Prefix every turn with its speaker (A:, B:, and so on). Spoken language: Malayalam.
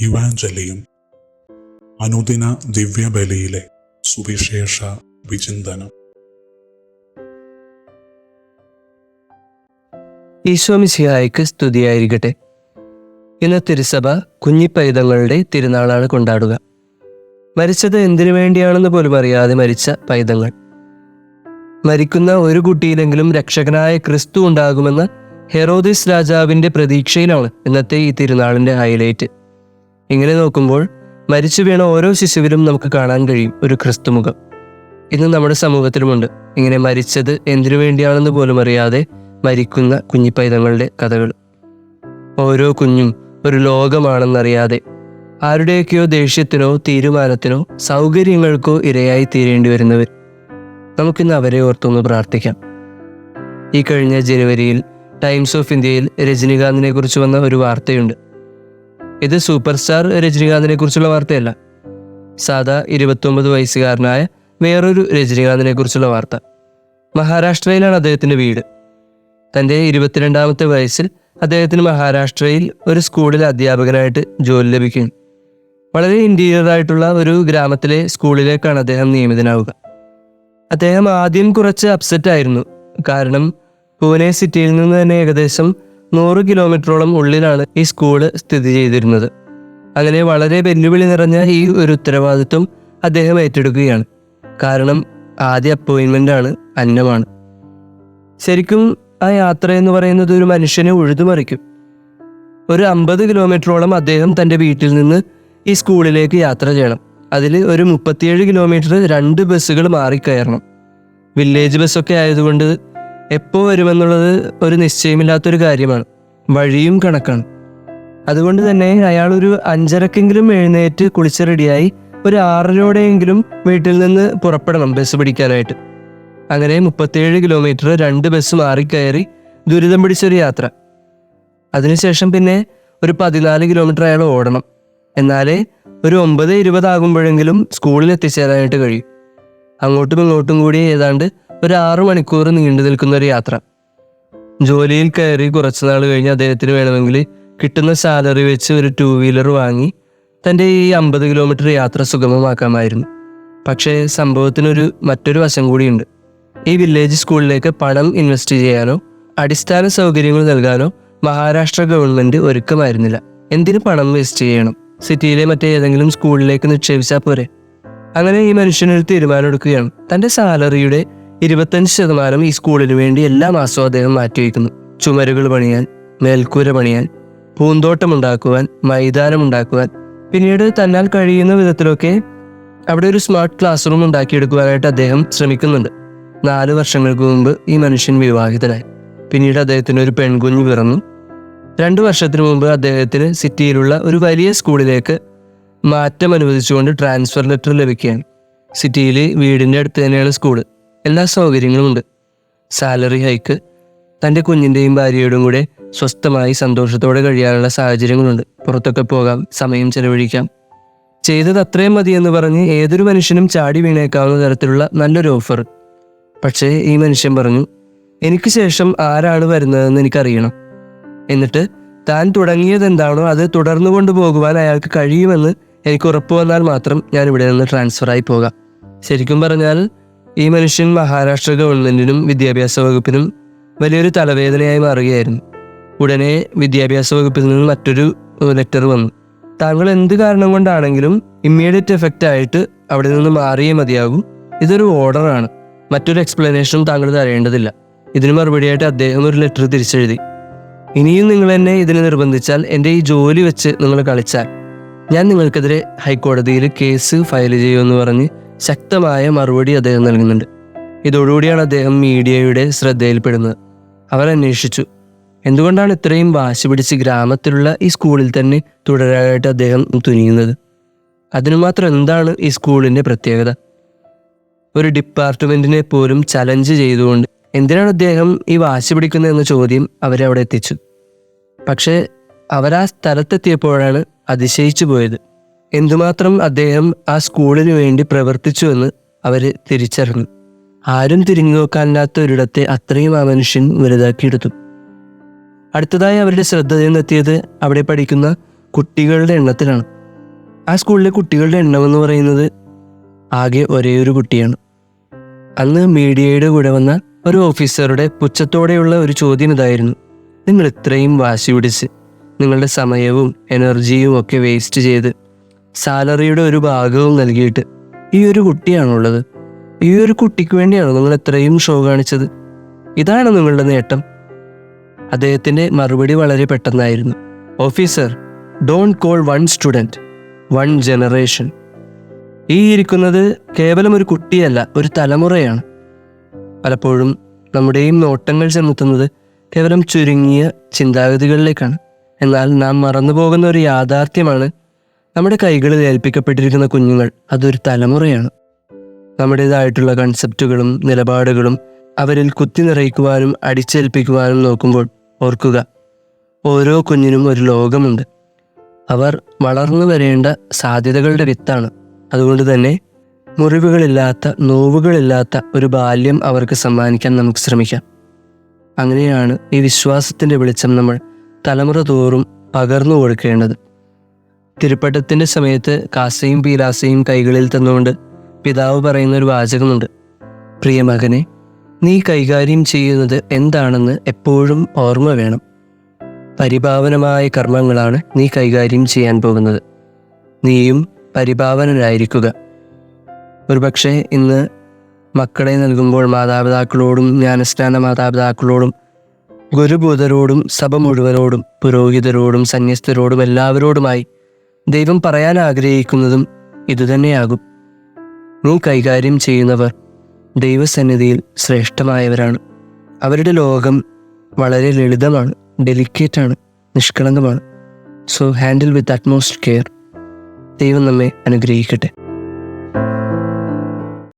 A: ഇവാഞ്ചലിയും അനുദിന ദിവ്യബലിയിലെ സുവിശേഷ വിചിന്തനം.
B: ഈശോമിശിഹായ്ക്ക് സ്തുതിയായിരിക്കട്ടെ. ഇന്ന് തിരുസഭ കുഞ്ഞിപ്പൈതങ്ങളുടെ തിരുനാളാണ് കൊണ്ടാടുക. മരിച്ചത് എന്തിനു വേണ്ടിയാണെന്ന് പോലും അറിയാതെ മരിച്ച പൈതങ്ങൾ. മരിക്കുന്ന ഒരു കുട്ടിയിലെങ്കിലും രക്ഷകനായ ക്രിസ്തു ഉണ്ടാകുമെന്ന ഹെറോദിസ് രാജാവിന്റെ പ്രതീക്ഷയിലാണ് ഇന്നത്തെ ഈ തിരുനാളിന്റെ ഹൈലൈറ്റ്. ഇങ്ങനെ നോക്കുമ്പോൾ മരിച്ചു വീണ ഓരോ ശിശുവിലും നമുക്ക് കാണാൻ കഴിയും ഒരു ക്രിസ്തുമുഖം. ഇന്ന് നമ്മുടെ സമൂഹത്തിലുമുണ്ട്. ഇങ്ങനെ മരിച്ചത് എന്തിനു വേണ്ടിയാണെന്ന് പോലും അറിയാതെ മരിക്കുന്ന കുഞ്ഞിപ്പൈതങ്ങളുടെ കഥകൾ. ഓരോ കുഞ്ഞും ഒരു ലോകമാണെന്നറിയാതെ ആരുടെയൊക്കെയോ ദേഷ്യത്തിനോ തീരുമാനത്തിനോ സൗകര്യങ്ങൾക്കോ ഇരയായി തീരേണ്ടി വരുന്നവർ. നമുക്കിന്ന് അവരെ ഓർത്തൊന്ന് പ്രാർത്ഥിക്കാം. ഈ കഴിഞ്ഞ ജനുവരിയിൽ ടൈംസ് ഓഫ് ഇന്ത്യയിൽ രജനീകാന്തിനെ കുറിച്ച് വന്ന ഒരു വാർത്തയുണ്ട്. ഇത് സൂപ്പർ സ്റ്റാർ രജനികാന്തിനെ കുറിച്ചുള്ള വാർത്തയല്ല. സാധാ ഇരുപത്തൊമ്പത് വയസ്സുകാരനായ വേറൊരു രജനികാന്തിനെ കുറിച്ചുള്ള വാർത്ത. മഹാരാഷ്ട്രയിലാണ് അദ്ദേഹത്തിന്റെ വീട്. തന്റെ ഇരുപത്തിരണ്ടാമത്തെ വയസ്സിൽ അദ്ദേഹത്തിന് മഹാരാഷ്ട്രയിൽ ഒരു സ്കൂളിൽ അധ്യാപകനായിട്ട് ജോലി ലഭിക്കും. വളരെ ഇന്റീരിയറായിട്ടുള്ള ഒരു ഗ്രാമത്തിലെ സ്കൂളിലേക്കാണ് അദ്ദേഹം നിയമിതനാവുക. അദ്ദേഹം ആദ്യം കുറച്ച് അപ്സെറ്റ് ആയിരുന്നു. കാരണം പൂനെ സിറ്റിയിൽ നിന്ന് തന്നെ ഏകദേശം നൂറ് കിലോമീറ്ററോളം ഉള്ളിലാണ് ഈ സ്കൂൾ സ്ഥിതി ചെയ്തിരുന്നത്. അങ്ങനെ വളരെ വെല്ലുവിളി നിറഞ്ഞ ഈ ഒരു ഉത്തരവാദിത്വം അദ്ദേഹം ഏറ്റെടുക്കുകയാണ്. കാരണം ആദ്യ അപ്പോയിൻമെന്റ് ആണ് അന്നമാണ്. ശരിക്കും ആ യാത്ര എന്ന് പറയുന്നത് ഒരു മനുഷ്യനെ ഉഴുതുമറിക്കും. ഒരു അമ്പത് കിലോമീറ്ററോളം അദ്ദേഹം തന്റെ വീട്ടിൽ നിന്ന് ഈ സ്കൂളിലേക്ക് യാത്ര ചെയ്യണം. അതിൽ ഒരു മുപ്പത്തിയേഴ് കിലോമീറ്റർ രണ്ട് ബസ്സുകൾ മാറിക്കയറണം. വില്ലേജ് ബസ്സൊക്കെ ആയതുകൊണ്ട് എപ്പോൾ വരുമെന്നുള്ളത് ഒരു നിശ്ചയമില്ലാത്തൊരു കാര്യമാണ്. വഴിയും കണക്കാണ്. അതുകൊണ്ട് തന്നെ അയാൾ ഒരു അഞ്ചരക്കെങ്കിലും എഴുന്നേറ്റ് കുളിച്ച് റെഡിയായി ഒരു ആറരയോടെയെങ്കിലും വീട്ടിൽ നിന്ന് പുറപ്പെടണം ബസ് പിടിക്കാനായിട്ട്. അങ്ങനെ മുപ്പത്തിയേഴ് കിലോമീറ്റർ രണ്ട് ബസ് മാറിക്കയറി ദുരിതം പിടിച്ചൊരു യാത്ര. അതിനുശേഷം പിന്നെ ഒരു പതിനാല് കിലോമീറ്റർ അയാൾ ഓടണം. എന്നാലേ ഒരു ഒമ്പത് ഇരുപതാകുമ്പോഴെങ്കിലും സ്കൂളിൽ എത്തിച്ചേരാനായിട്ട് കഴിയും. അങ്ങോട്ടും ഇങ്ങോട്ടും കൂടി ഏതാണ്ട് ഒരു ആറു മണിക്കൂർ നീണ്ടു നിൽക്കുന്ന ഒരു യാത്ര. ജോലിയിൽ കയറി കുറച്ചു നാൾ കഴിഞ്ഞ് അദ്ദേഹത്തിന് വേണമെങ്കിൽ കിട്ടുന്ന സാലറി വെച്ച് ഒരു ടൂ വീലർ വാങ്ങി തന്റെ ഈ അമ്പത് കിലോമീറ്റർ യാത്ര സുഗമമാക്കാമായിരുന്നു. പക്ഷേ സംഭവത്തിനൊരു മറ്റൊരു വശം കൂടിയുണ്ട്. ഈ വില്ലേജ് സ്കൂളിലേക്ക് പണം ഇൻവെസ്റ്റ് ചെയ്യാനോ അടിസ്ഥാന സൗകര്യങ്ങൾ നൽകാനോ മഹാരാഷ്ട്ര ഗവൺമെന്റ് ഒരുക്കമായിരുന്നില്ല. എന്തിനു പണം വേസ്റ്റ് ചെയ്യണം? സിറ്റിയിലെ മറ്റേതെങ്കിലും സ്കൂളിലേക്ക് നിക്ഷേപിച്ചാൽ പോരെ? അങ്ങനെ ഈ മനുഷ്യനൊരു തീരുമാനമെടുക്കുകയാണ്. തന്റെ സാലറിയുടെ ഇരുപത്തഞ്ച് ശതമാനം ഈ സ്കൂളിന് വേണ്ടി എല്ലാ മാസവും അദ്ദേഹം മാറ്റിവെക്കുന്നു. ചുമരുകൾ പണിയാൻ മേൽക്കൂര പണിയാൻ പൂന്തോട്ടം ഉണ്ടാക്കുവാൻ മൈതാനം ഉണ്ടാക്കുവാൻ പിന്നീട് തന്നാൽ കഴിയുന്ന വിധത്തിലൊക്കെ അവിടെ ഒരു സ്മാർട്ട് ക്ലാസ് റൂം ഉണ്ടാക്കിയെടുക്കുവാനായിട്ട് അദ്ദേഹം ശ്രമിക്കുന്നുണ്ട്. നാല് വർഷങ്ങൾക്ക് മുമ്പ് ഈ മനുഷ്യൻ വിവാഹിതനായി. പിന്നീട് അദ്ദേഹത്തിന് ഒരു പെൺകുഞ്ഞ് പിറന്നു. രണ്ടു വർഷത്തിന് മുമ്പ് അദ്ദേഹത്തിന് സിറ്റിയിലുള്ള ഒരു വലിയ സ്കൂളിലേക്ക് മാറ്റം അനുവദിച്ചുകൊണ്ട് ട്രാൻസ്ഫർ ലെറ്റർ ലഭിക്കുകയാണ്. സിറ്റിയിൽ വീടിന്റെ അടുത്ത് തന്നെയാണ് സ്കൂൾ. എല്ലാ സൗകര്യങ്ങളും ഉണ്ട്. സാലറി ഹൈക്ക് തന്റെ കുഞ്ഞിന്റെയും ഭാര്യയുടെയും കൂടെ സ്വസ്ഥമായി സന്തോഷത്തോടെ കഴിയാനുള്ള സാഹചര്യങ്ങളുണ്ട്. പുറത്തൊക്കെ പോകാം സമയം ചെലവഴിക്കാം. ചെയ്തത് അത്രയും മതിയെന്ന് പറഞ്ഞ് ഏതൊരു മനുഷ്യനും ചാടി വീണേക്കാവുന്ന തരത്തിലുള്ള നല്ലൊരു ഓഫർ പക്ഷേ ഈ മനുഷ്യൻ പറഞ്ഞു എനിക്ക് ശേഷം ആരാണ് വരുന്നതെന്ന് എനിക്കറിയണം. എന്നിട്ട് താൻ തുടങ്ങിയത് എന്താണോ അത് തുടർന്നു കൊണ്ടുപോകുവാൻ അയാൾക്ക് കഴിയുമെന്ന് എനിക്ക് ഉറപ്പ് വന്നാൽ മാത്രം ഞാൻ ഇവിടെ നിന്ന് ട്രാൻസ്ഫർ ആയി പോകാം. ശരിക്കും പറഞ്ഞാൽ ഈ മനുഷ്യൻ മഹാരാഷ്ട്ര ഗവൺമെന്റിനും വിദ്യാഭ്യാസ വകുപ്പിനും വലിയൊരു തലവേദനയായി മാറുകയായിരുന്നു. ഉടനെ വിദ്യാഭ്യാസ വകുപ്പിൽ നിന്ന് മറ്റൊരു ലെറ്റർ വന്നു. താങ്കൾ എന്ത് കാരണം കൊണ്ടാണെങ്കിലും ഇമ്മീഡിയറ്റ് എഫക്റ്റ് ആയിട്ട് അവിടെ നിന്ന് മാറിയേ മതിയാകും. ഇതൊരു ഓർഡറാണ് മറ്റൊരു എക്സ്പ്ലനേഷനും താങ്കൾ തരേണ്ടതില്ല. ഇതിന് മറുപടിയായിട്ട് അദ്ദേഹം ഒരു ലെറ്റർ തിരിച്ചെഴുതി. ഇനിയും നിങ്ങൾ എന്നെ ഇതിനെ നിർബന്ധിച്ചാൽ എന്റെ ഈ ജോലി വെച്ച് നിങ്ങൾ കളിച്ചാൽ ഞാൻ നിങ്ങൾക്കെതിരെ ഹൈക്കോടതിയിൽ കേസ് ഫയൽ ചെയ്യുമെന്ന് പറഞ്ഞ് ശക്തമായ മറുപടി അദ്ദേഹം നൽകുന്നുണ്ട്. ഇതോടുകൂടിയാണ് അദ്ദേഹം മീഡിയയുടെ ശ്രദ്ധയിൽപ്പെടുന്നത്. അവർ അന്വേഷിച്ചു. എന്തുകൊണ്ടാണ് ഇത്രയും വാശി പിടിച്ച് ഗ്രാമത്തിലുള്ള ഈ സ്കൂളിൽ തന്നെ തുടരാനായിട്ട് അദ്ദേഹം തുനിയുന്നത്? അതിനു മാത്രം എന്താണ് ഈ സ്കൂളിന്റെ പ്രത്യേകത? ഒരു ഡിപ്പാർട്ട്മെന്റിനെ പോലും ചലഞ്ച് ചെയ്തുകൊണ്ട് എന്തിനാണ് അദ്ദേഹം ഈ വാശി പിടിക്കുന്നത് എന്ന ചോദ്യം അവരെ അവിടെ എത്തിച്ചു. പക്ഷേ അവരാ സ്ഥലത്തെത്തിയപ്പോഴാണ് അതിശയിച്ചു പോയത്. എന്തുമാത്രം അദ്ദേഹം ആ സ്കൂളിന് വേണ്ടി പ്രവർത്തിച്ചു എന്ന് അവർ തിരിച്ചറിഞ്ഞു. ആരും തിരിഞ്ഞു നോക്കാനില്ലാത്ത ഒരിടത്തെ അത്രയും ആ മനുഷ്യൻ വലുതാക്കിയെടുത്തു. അടുത്തതായി അവരുടെ ശ്രദ്ധ ചെന്നെത്തിയത് അവിടെ പഠിക്കുന്ന കുട്ടികളുടെ എണ്ണത്തിലാണ്. ആ സ്കൂളിലെ കുട്ടികളുടെ എണ്ണം എന്ന് പറയുന്നത് ആകെ ഒരേ ഒരു കുട്ടിയാണ്. അന്ന് മീഡിയയുടെ കൂടെ വന്ന ഒരു ഓഫീസറുടെ പുച്ഛത്തോടെയുള്ള ഒരു ചോദ്യം ഇതായിരുന്നു. നിങ്ങൾ ഇത്രയും വാശി പിടിച്ച് നിങ്ങളുടെ സമയവും എനർജിയും ഒക്കെ വേസ്റ്റ് ചെയ്ത് സാലറിയുടെ ഒരു ഭാഗവും നൽകിയിട്ട് ഈ ഒരു കുട്ടിയാണുള്ളത്. ഈ ഒരു കുട്ടിക്ക് വേണ്ടിയാണ് നിങ്ങൾ എത്രയും ഷോ കാണിച്ചത്. ഇതാണ് നിങ്ങളുടെ നേട്ടം. അദ്ദേഹത്തിന്റെ മറുപടി വളരെ പെട്ടെന്നായിരുന്നു. Officer don't call one student one generation ഈ ഇരിക്കുന്നത് കേവലം ഒരു കുട്ടിയല്ല ഒരു തലമുറയാണ്. പലപ്പോഴും നമ്മുടെയും നോട്ടങ്ങൾ ചെന്നെത്തുന്നത് കേവലം ചുരുങ്ങിയ ചിന്താഗതികളിലേക്കാണ്. എന്നാൽ നാം മറന്നു പോകുന്ന ഒരു യാഥാർത്ഥ്യമാണ് നമ്മുടെ കൈകളിൽ ഏൽപ്പിക്കപ്പെട്ടിരിക്കുന്ന കുഞ്ഞുങ്ങൾ അതൊരു തലമുറയാണ്. നമ്മുടേതായിട്ടുള്ള കൺസെപ്റ്റുകളും നിലപാടുകളും അവരിൽ കുത്തി നിറയ്ക്കുവാനും അടിച്ചേൽപ്പിക്കുവാനും നോക്കുമ്പോൾ ഓർക്കുക ഓരോ കുഞ്ഞിനും ഒരു ലോകമുണ്ട്. അവർ വളർന്നു വരേണ്ട സാധ്യതകളുടെ വിത്താണ്. അതുകൊണ്ട് തന്നെ മുറിവുകളില്ലാത്ത നോവുകളില്ലാത്ത ഒരു ബാല്യം അവർക്ക് സമ്മാനിക്കാൻ നമുക്ക് ശ്രമിക്കാം. അങ്ങനെയാണ് ഈ വിശ്വാസത്തിന്റെ വെളിച്ചം നമ്മൾ തലമുറ തോറും പകർന്നു കൊടുക്കേണ്ടത്. തിരുപ്പട്ടത്തിന്റെ സമയത്ത് കാസയും പീലാസയും കൈകളിൽ തന്നുകൊണ്ട് പിതാവ് പറയുന്ന ഒരു വാചകമുണ്ട്. പ്രിയമകനെ നീ കൈകാര്യം ചെയ്യുന്നത് എന്താണെന്ന് എപ്പോഴും ഓർമ്മ വേണം. പരിഭാവനമായ കർമ്മങ്ങളാണ് നീ കൈകാര്യം ചെയ്യാൻ പോകുന്നത്. നീയും പരിഭാവനരായിരിക്കുക ഒരുപക്ഷെ ഇന്ന് മക്കളെ നൽകുമ്പോൾ മാതാപിതാക്കളോടും ജ്ഞാനസ്നാന മാതാപിതാക്കളോടും ഗുരുഭൂതരോടും സഭ മുഴുവനോടും പുരോഹിതരോടും സന്യസ്തരോടും എല്ലാവരോടുമായി ദൈവം പറയാൻ ആഗ്രഹിക്കുന്നതും ഇതുതന്നെയാകും. നീ കൈകാര്യം ചെയ്യുന്നവർ ദൈവസന്നിധിയിൽ ശ്രേഷ്ഠമായവരാണ്. അവരുടെ ലോകം വളരെ ലളിതമാണ് ഡെലിക്കേറ്റാണ് നിഷ്കളങ്കമാണ്. So handle with utmost care ദൈവം നമ്മെ അനുഗ്രഹിക്കട്ടെ.